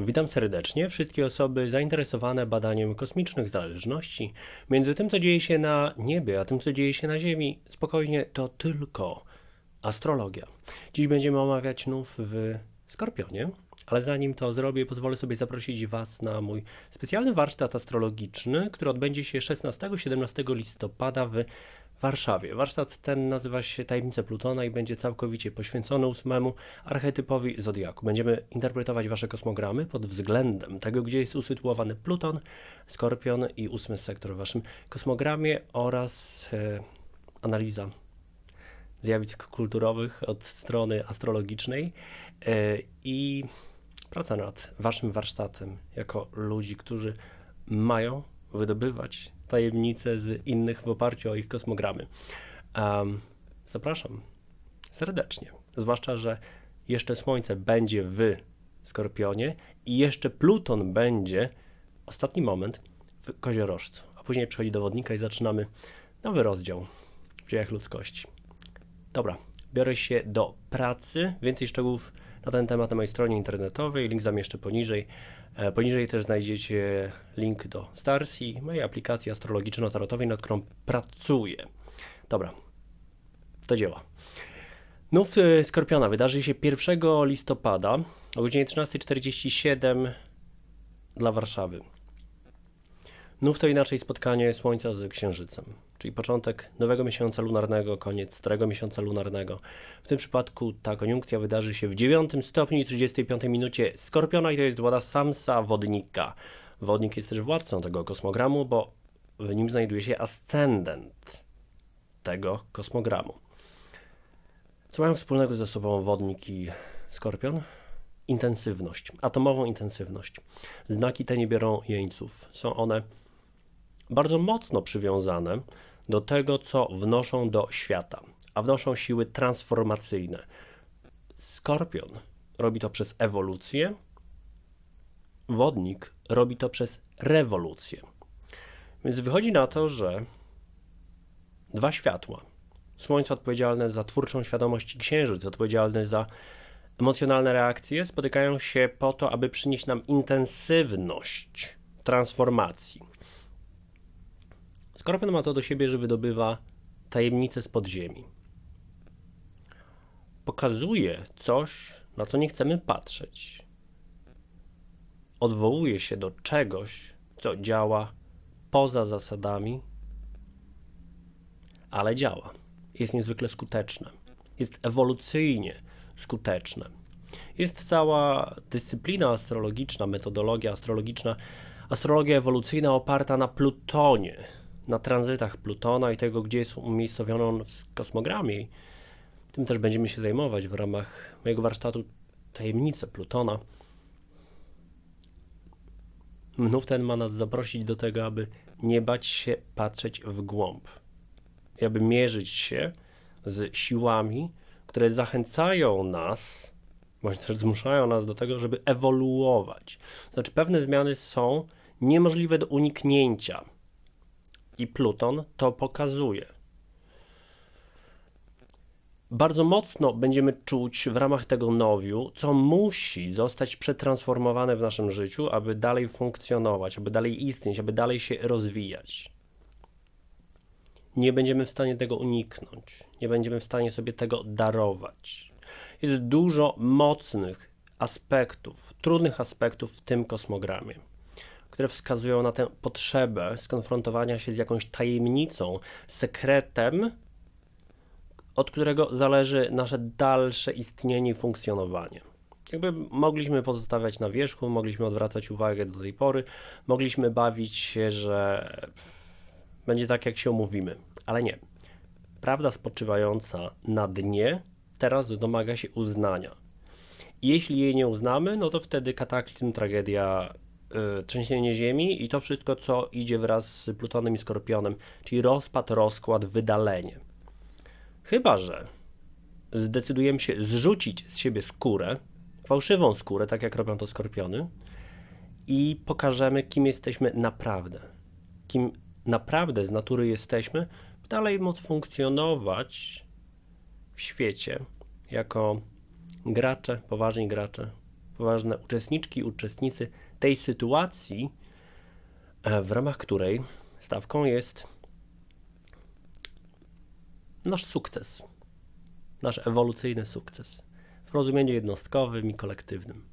Witam serdecznie wszystkie osoby zainteresowane badaniem kosmicznych zależności między tym, co dzieje się na niebie, a tym, co dzieje się na Ziemi. Spokojnie, to tylko astrologia. Dziś będziemy omawiać nów w Skorpionie, ale zanim to zrobię, pozwolę sobie zaprosić Was na mój specjalny warsztat astrologiczny, który odbędzie się 16-17 listopada w Warszawie. Warsztat ten nazywa się Tajemnice Plutona i będzie całkowicie poświęcony ósmemu archetypowi Zodiaku. Będziemy interpretować Wasze kosmogramy pod względem tego, gdzie jest usytuowany Pluton, Skorpion i ósmy sektor w Waszym kosmogramie oraz e, analiza zjawisk kulturowych od strony astrologicznej e, i praca nad Waszym warsztatem jako ludzi, którzy mają wydobywać tajemnice z innych w oparciu o ich kosmogramy. Um, zapraszam serdecznie. Zwłaszcza, że jeszcze Słońce będzie w Skorpionie i jeszcze Pluton będzie, ostatni moment, w Koziorożcu. A później przychodzi do Wodnika i zaczynamy nowy rozdział w dziejach ludzkości. Dobra, biorę się do pracy. Więcej szczegółów na ten temat na mojej stronie internetowej. Link zamieszczę poniżej. E, Poniżej też znajdziecie link do Starsi, mojej aplikacji astrologiczno-tarotowej, nad którą pracuję. Dobra, do dzieła. Nów e, Skorpiona wydarzy się 1 listopada o godzinie 13.47 dla Warszawy. Nów to inaczej spotkanie Słońca z Księżycem, czyli początek nowego miesiąca lunarnego, koniec starego miesiąca lunarnego. W tym przypadku ta koniunkcja wydarzy się w 9 stopniu i 35 minucie Skorpiona i to jest woda Samsa Wodnika. Wodnik jest też władcą tego kosmogramu, bo w nim znajduje się ascendent tego kosmogramu. Co mają wspólnego ze sobą Wodnik i Skorpion? Intensywność, atomową intensywność. Znaki te nie biorą jeńców. Są one bardzo mocno przywiązane do tego, co wnoszą do świata, a wnoszą siły transformacyjne. Skorpion robi to przez ewolucję, wodnik robi to przez rewolucję. Więc wychodzi na to, że dwa światła, Słońce odpowiedzialne za twórczą świadomość i Księżyc odpowiedzialny za emocjonalne reakcje, spotykają się po to, aby przynieść nam intensywność transformacji. Skorpion ma to do siebie, że wydobywa tajemnice z podziemi. Pokazuje coś, na co nie chcemy patrzeć. Odwołuje się do czegoś, co działa poza zasadami, ale działa. Jest niezwykle skuteczne. Jest ewolucyjnie skuteczne. Jest cała dyscyplina astrologiczna, metodologia astrologiczna, astrologia ewolucyjna oparta na Plutonie, na tranzytach Plutona i tego, gdzie jest umiejscowiony on w kosmogramie. Tym też będziemy się zajmować w ramach mojego warsztatu Tajemnice Plutona. Mnów ten ma nas zaprosić do tego, aby nie bać się patrzeć w głąb. I aby mierzyć się z siłami, które zachęcają nas, bądź też zmuszają nas do tego, żeby ewoluować. Znaczy, pewne zmiany są niemożliwe do uniknięcia i Pluton to pokazuje. Bardzo mocno będziemy czuć w ramach tego nowiu, co musi zostać przetransformowane w naszym życiu, aby dalej funkcjonować, aby dalej istnieć, aby dalej się rozwijać. Nie będziemy w stanie tego uniknąć, nie będziemy w stanie sobie tego darować. Jest dużo mocnych aspektów, trudnych aspektów w tym kosmogramie które wskazują na tę potrzebę skonfrontowania się z jakąś tajemnicą, sekretem, od którego zależy nasze dalsze istnienie i funkcjonowanie. Jakby mogliśmy pozostawiać na wierzchu, mogliśmy odwracać uwagę do tej pory, mogliśmy bawić się, że będzie tak, jak się umówimy, ale nie. Prawda spoczywająca na dnie teraz domaga się uznania. Jeśli jej nie uznamy, no to wtedy kataklizm, tragedia trzęsienie ziemi i to wszystko, co idzie wraz z Plutonem i Skorpionem, czyli rozpad, rozkład, wydalenie. Chyba, że zdecydujemy się zrzucić z siebie skórę, fałszywą skórę, tak jak robią to Skorpiony, i pokażemy, kim jesteśmy naprawdę. Kim naprawdę z natury jesteśmy, by dalej móc funkcjonować w świecie jako gracze, poważni gracze, poważne uczestniczki, uczestnicy tej sytuacji, e, w ramach której stawką jest nasz sukces, nasz ewolucyjny sukces w rozumieniu jednostkowym i kolektywnym.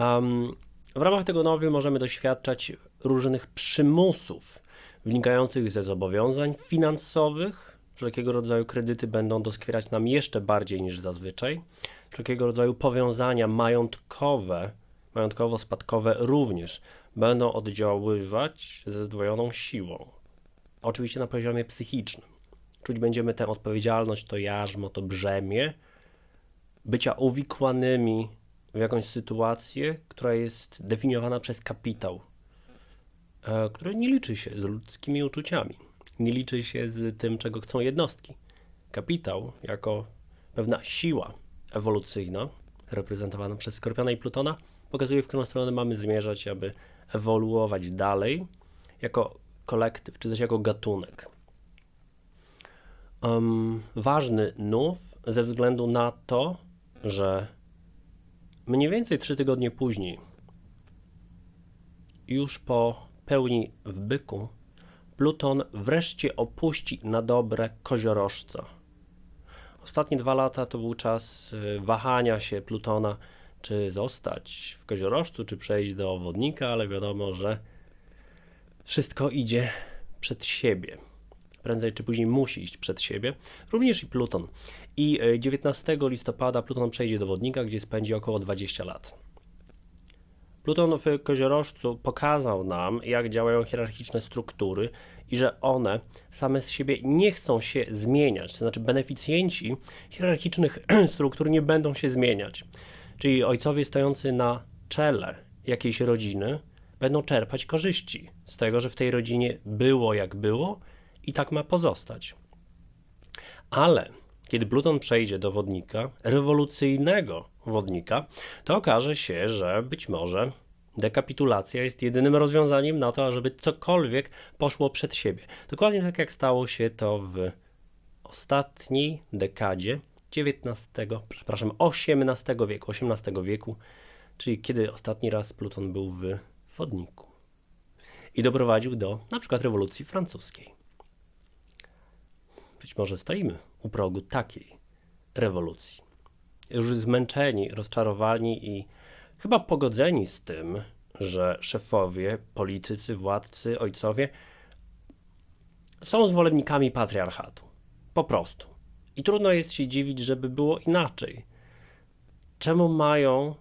Um, w ramach tego nowiu możemy doświadczać różnych przymusów wynikających ze zobowiązań finansowych. Wszelkiego rodzaju kredyty będą doskwierać nam jeszcze bardziej niż zazwyczaj. Wszelkiego rodzaju powiązania majątkowe, majątkowo-spadkowe również będą oddziaływać ze zdwojoną siłą. Oczywiście na poziomie psychicznym. Czuć będziemy tę odpowiedzialność, to jarzmo, to brzemię bycia uwikłanymi w jakąś sytuację, która jest definiowana przez kapitał, e, który nie liczy się z ludzkimi uczuciami, nie liczy się z tym, czego chcą jednostki. Kapitał, jako pewna siła ewolucyjna, reprezentowana przez Skorpiona i Plutona, pokazuje, w którą stronę mamy zmierzać, aby ewoluować dalej jako kolektyw, czy też jako gatunek. Um, ważny nów ze względu na to, że Mniej więcej trzy tygodnie później, już po pełni w byku, Pluton wreszcie opuści na dobre koziorożca. Ostatnie dwa lata to był czas y, wahania się Plutona, czy zostać w koziorożcu, czy przejść do wodnika, ale wiadomo, że wszystko idzie przed siebie prędzej czy później musi iść przed siebie, również i Pluton. I 19 e, listopada Pluton przejdzie do wodnika, gdzie spędzi około 20 lat. Pluton w Koziorożcu pokazał nam, jak działają hierarchiczne struktury i że one same z siebie nie chcą się zmieniać. To znaczy, beneficjenci hierarchicznych struktur nie będą się zmieniać. Czyli ojcowie stojący na czele jakiejś rodziny będą czerpać korzyści z tego, że w tej rodzinie było jak było i tak ma pozostać. Ale kiedy Pluton przejdzie do wodnika, rewolucyjnego wodnika, to okaże się, że być może dekapitulacja jest jedynym rozwiązaniem na to, ażeby cokolwiek poszło przed siebie. Dokładnie tak jak stało się to w ostatniej dekadzie XIX, przepraszam, XVIII wieku, XVIII wieku, czyli kiedy ostatni raz Pluton był w wodniku i doprowadził do na przykład rewolucji francuskiej. Być może stoimy u progu takiej rewolucji. Już zmęczeni, rozczarowani i chyba pogodzeni z tym, że szefowie, politycy, władcy, ojcowie są zwolennikami patriarchatu. Po prostu. I trudno jest się dziwić, żeby było inaczej. Czemu mają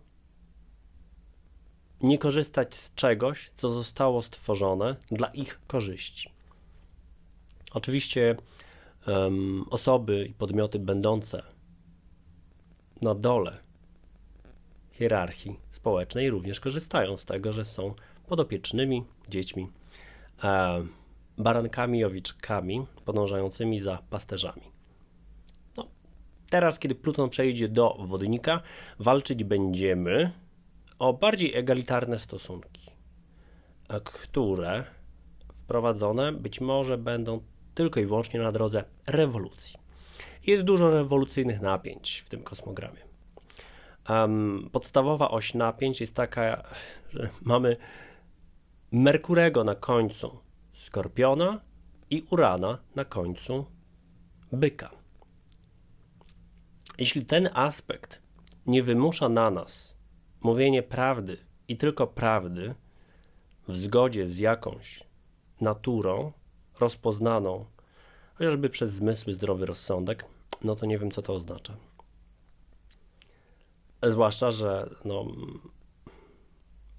nie korzystać z czegoś, co zostało stworzone dla ich korzyści? Oczywiście um, osoby i podmioty będące na dole hierarchii społecznej również korzystają z tego, że są podopiecznymi dziećmi, e, barankami i owiczkami podążającymi za pasterzami. Teraz, kiedy Pluton przejdzie do wodnika, walczyć będziemy o bardziej egalitarne stosunki, które wprowadzone być może będą tylko i wyłącznie na drodze rewolucji. Jest dużo rewolucyjnych napięć w tym kosmogramie. Um, podstawowa oś napięć jest taka, że mamy Merkurego na końcu Skorpiona i Urana na końcu Byka. Jeśli ten aspekt nie wymusza na nas mówienie prawdy i tylko prawdy w zgodzie z jakąś naturą, rozpoznaną chociażby przez zmysły zdrowy rozsądek, no to nie wiem, co to oznacza. Zwłaszcza, że no,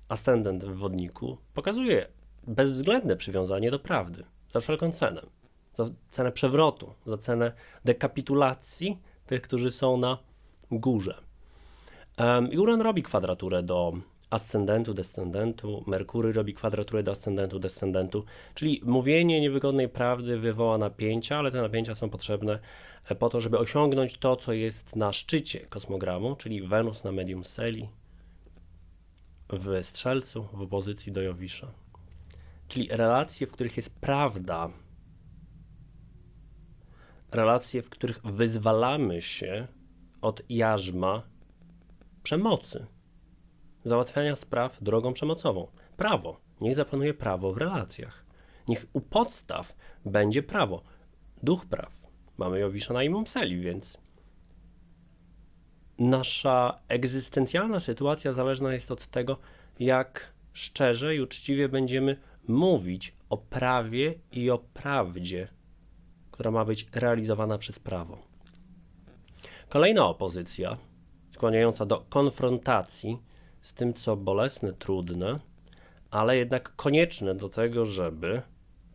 ascendent w wodniku pokazuje bezwzględne przywiązanie do prawdy za wszelką cenę. Za cenę przewrotu, za cenę dekapitulacji tych, którzy są na górze. I Uran robi kwadraturę do ascendentu, descendentu, Merkury robi kwadraturę do ascendentu, descendentu, czyli mówienie niewygodnej prawdy wywoła napięcia, ale te napięcia są potrzebne e, po to, żeby osiągnąć to, co jest na szczycie kosmogramu, czyli Wenus na medium Seli w Strzelcu w opozycji do Jowisza. Czyli relacje, w których jest prawda, relacje, w których wyzwalamy się od jarzma przemocy załatwiania spraw drogą przemocową. Prawo. Niech zapanuje prawo w relacjach. Niech u podstaw będzie prawo. Duch praw. Mamy Jowisza na imum seli, więc nasza egzystencjalna sytuacja zależna jest od tego, jak szczerze i uczciwie będziemy mówić o prawie i o prawdzie, która ma być realizowana przez prawo. Kolejna opozycja, skłaniająca do konfrontacji z tym, co bolesne, trudne, ale jednak konieczne do tego, żeby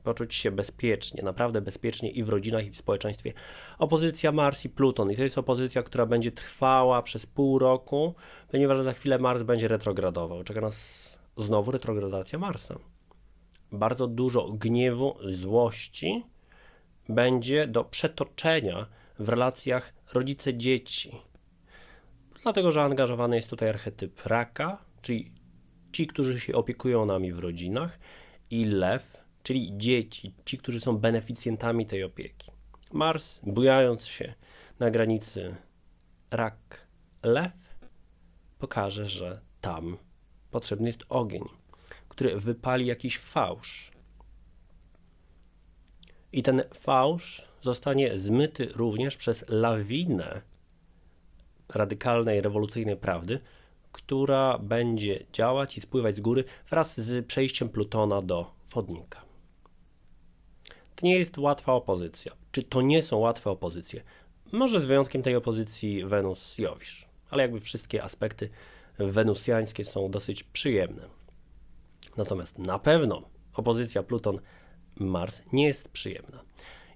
poczuć się bezpiecznie, naprawdę bezpiecznie i w rodzinach, i w społeczeństwie. Opozycja Mars i Pluton. I to jest opozycja, która będzie trwała przez pół roku, ponieważ za chwilę Mars będzie retrogradował. Czeka nas znowu retrogradacja Marsa. Bardzo dużo gniewu, złości będzie do przetoczenia w relacjach rodzice-dzieci. Dlatego, że angażowany jest tutaj archetyp raka, czyli ci, którzy się opiekują nami w rodzinach, i lew, czyli dzieci, ci, którzy są beneficjentami tej opieki. Mars, bujając się na granicy rak-lew, pokaże, że tam potrzebny jest ogień, który wypali jakiś fałsz. I ten fałsz zostanie zmyty również przez lawinę radykalnej, rewolucyjnej prawdy, która będzie działać i spływać z góry wraz z przejściem Plutona do wodnika. To nie jest łatwa opozycja. Czy to nie są łatwe opozycje? Może z wyjątkiem tej opozycji Wenus-Jowisz, ale jakby wszystkie aspekty wenusjańskie są dosyć przyjemne. Natomiast na pewno opozycja Pluton-Mars nie jest przyjemna.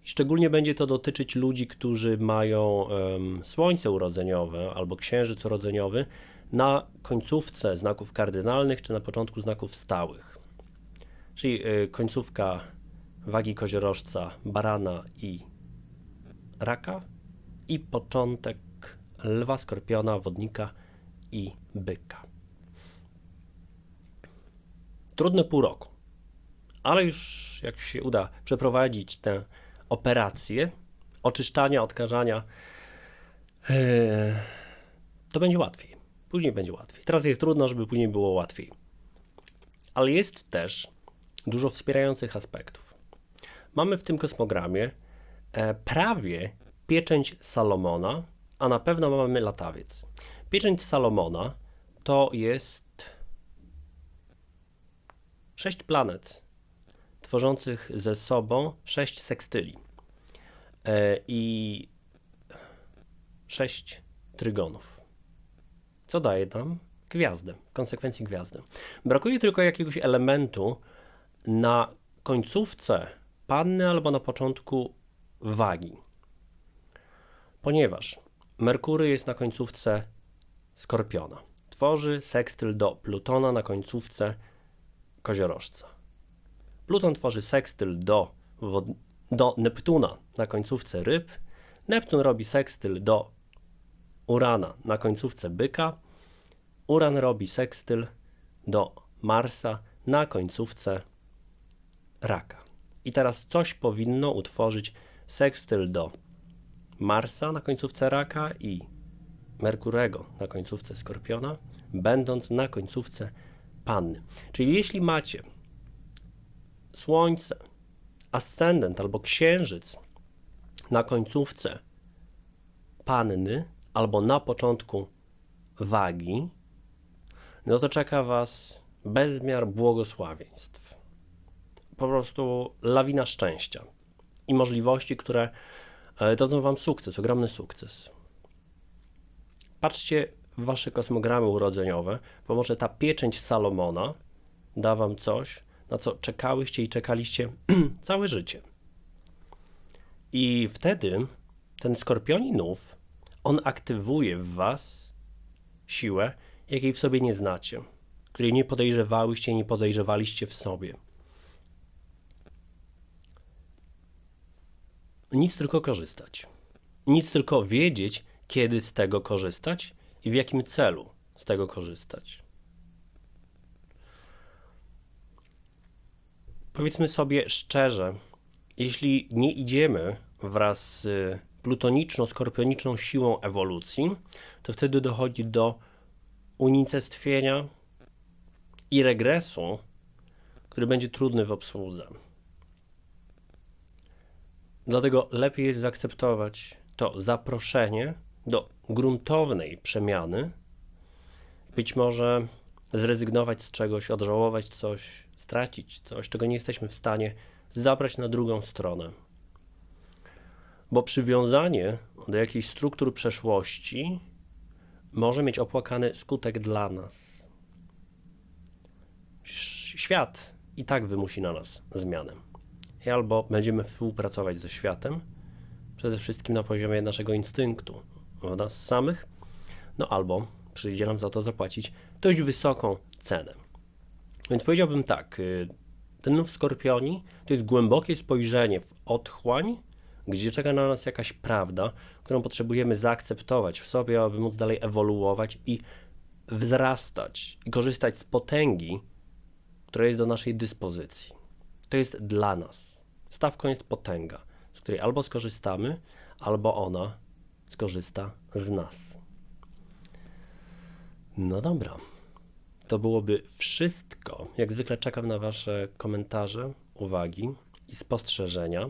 Szczególnie będzie to dotyczyć ludzi, którzy mają um, słońce urodzeniowe albo księżyc urodzeniowy na końcówce znaków kardynalnych czy na początku znaków stałych. Czyli y, końcówka wagi koziorożca, barana i raka i początek lwa, skorpiona, wodnika i byka. Trudne pół roku, ale już jak się uda przeprowadzić tę operację oczyszczania, odkażania, e, to będzie łatwiej. Później będzie łatwiej. Teraz jest trudno, żeby później było łatwiej. Ale jest też dużo wspierających aspektów. Mamy w tym kosmogramie e, prawie pieczęć Salomona, a na pewno mamy latawiec. Pieczęć Salomona to jest sześć planet tworzących ze sobą sześć sekstyli e, i sześć trygonów. Co daje nam? Gwiazdę, w konsekwencji gwiazdę. Brakuje tylko jakiegoś elementu na końcówce panny albo na początku wagi. Ponieważ Merkury jest na końcówce Skorpiona. Tworzy sekstyl do Plutona na końcówce koziorożca. Pluton tworzy sekstyl do, do Neptuna na końcówce ryb. Neptun robi sekstyl do Urana na końcówce byka. Uran robi sekstyl do Marsa na końcówce raka. I teraz coś powinno utworzyć sekstyl do Marsa na końcówce raka i Merkurego na końcówce Skorpiona, będąc na końcówce Panny. Czyli jeśli macie Słońce, ascendent albo Księżyc na końcówce Panny albo na początku wagi, no to czeka Was bezmiar błogosławieństw. Po prostu lawina szczęścia i możliwości, które e, dadzą Wam sukces, ogromny sukces. Patrzcie w wasze kosmogramy urodzeniowe, bo może ta pieczęć Salomona da wam coś, na co czekałyście i czekaliście całe życie. I wtedy ten skorpioni nów, on aktywuje w was siłę, jakiej w sobie nie znacie, której nie podejrzewałyście, nie podejrzewaliście w sobie. Nic tylko korzystać. Nic tylko wiedzieć, kiedy z tego korzystać i w jakim celu z tego korzystać. Powiedzmy sobie szczerze, jeśli nie idziemy wraz z plutoniczno-skorpioniczną siłą ewolucji, to wtedy dochodzi do unicestwienia i regresu, który będzie trudny w obsłudze. Dlatego lepiej jest zaakceptować to zaproszenie do gruntownej przemiany, być może zrezygnować z czegoś, odżałować coś, stracić coś, czego nie jesteśmy w stanie zabrać na drugą stronę. Bo przywiązanie do jakichś struktur przeszłości może mieć opłakany skutek dla nas. Świat i tak wymusi na nas zmianę. I albo będziemy współpracować ze światem, przede wszystkim na poziomie naszego instynktu, w nas samych, no albo przyjdzie nam za to zapłacić dość wysoką cenę. Więc powiedziałbym tak, y, ten nów Skorpioni to jest głębokie spojrzenie w otchłań, gdzie czeka na nas jakaś prawda, którą potrzebujemy zaakceptować w sobie, aby móc dalej ewoluować i wzrastać i korzystać z potęgi, która jest do naszej dyspozycji. To jest dla nas. Stawką jest potęga, z której albo skorzystamy, albo ona skorzysta z nas. No dobra. To byłoby wszystko. Jak zwykle czekam na Wasze komentarze, uwagi i spostrzeżenia.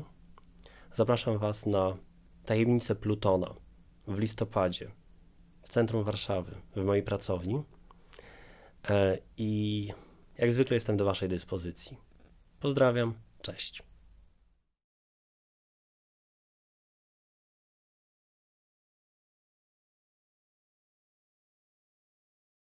Zapraszam Was na tajemnicę Plutona w listopadzie w centrum Warszawy, w mojej pracowni. E, I jak zwykle jestem do Waszej dyspozycji. Pozdrawiam, cześć.